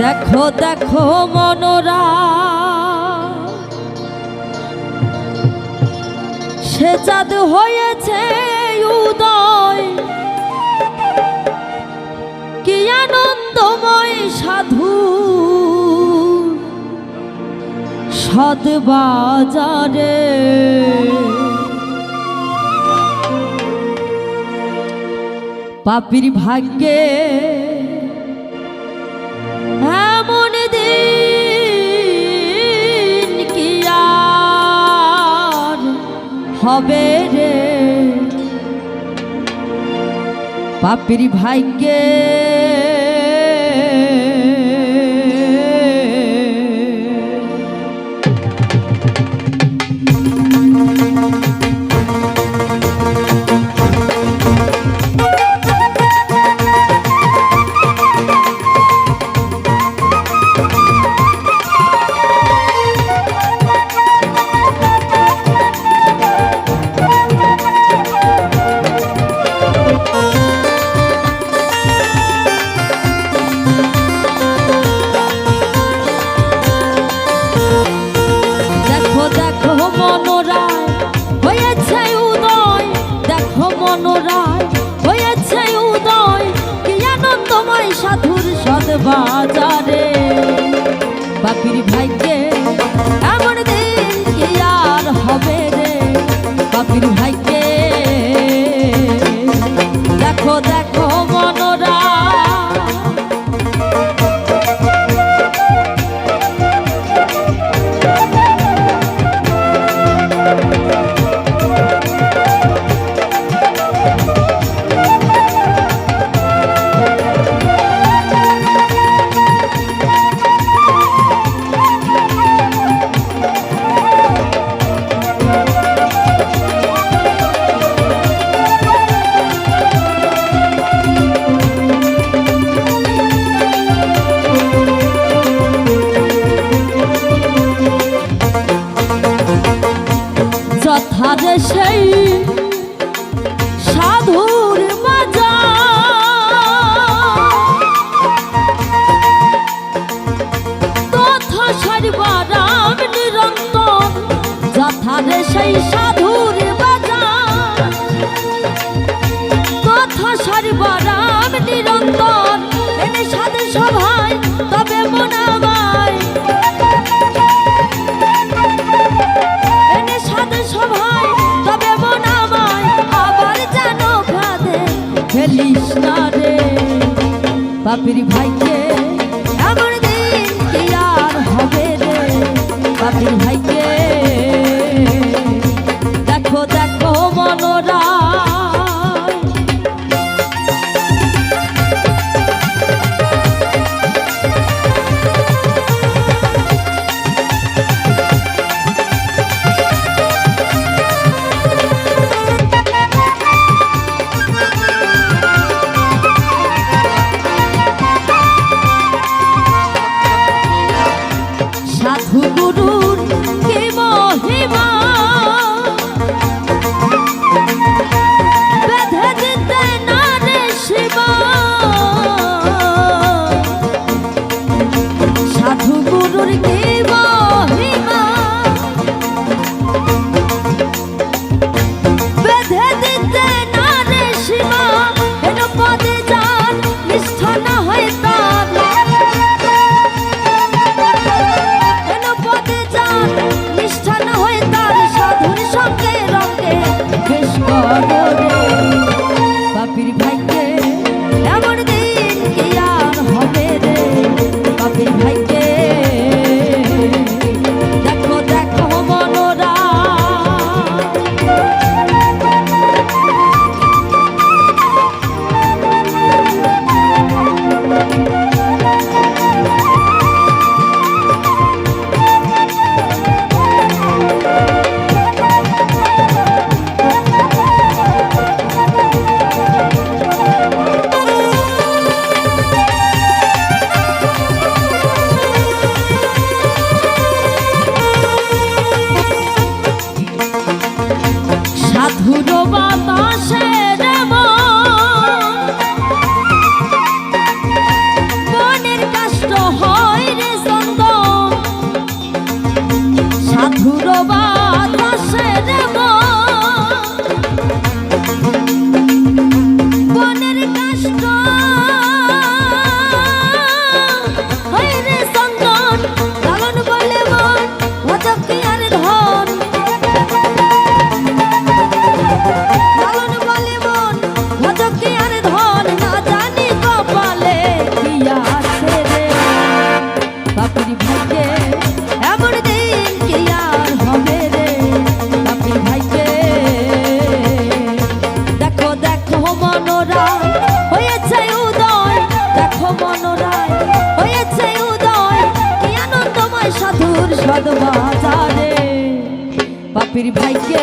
দেখো দেখো মনোরা। সে চাঁদ হয়েছে উদয়। কি আনন্দময় সাধু। সদ বাজারে। পাপির ভাগ্যে হবে রে? পাপির ভাগ্যে সাধুর সদ বাজারে। বাপির ভাইকে এমন দিন কি আর হবে রে? বাপির ভাইকে দেখো দেখো যথারে সেই সাধুর তথা সর্বরাম নিরন্তর যথারে সেই সাধুর বাজার তথা সর্বরাম নিরন্তর, এনে সাধু সভায় না রে বাপির ভাইকে এমন দিন কি আর হবে রে? বাপির ভাইকে দেখো দেখো মনোরা বাজারে। বাপির ভাইকে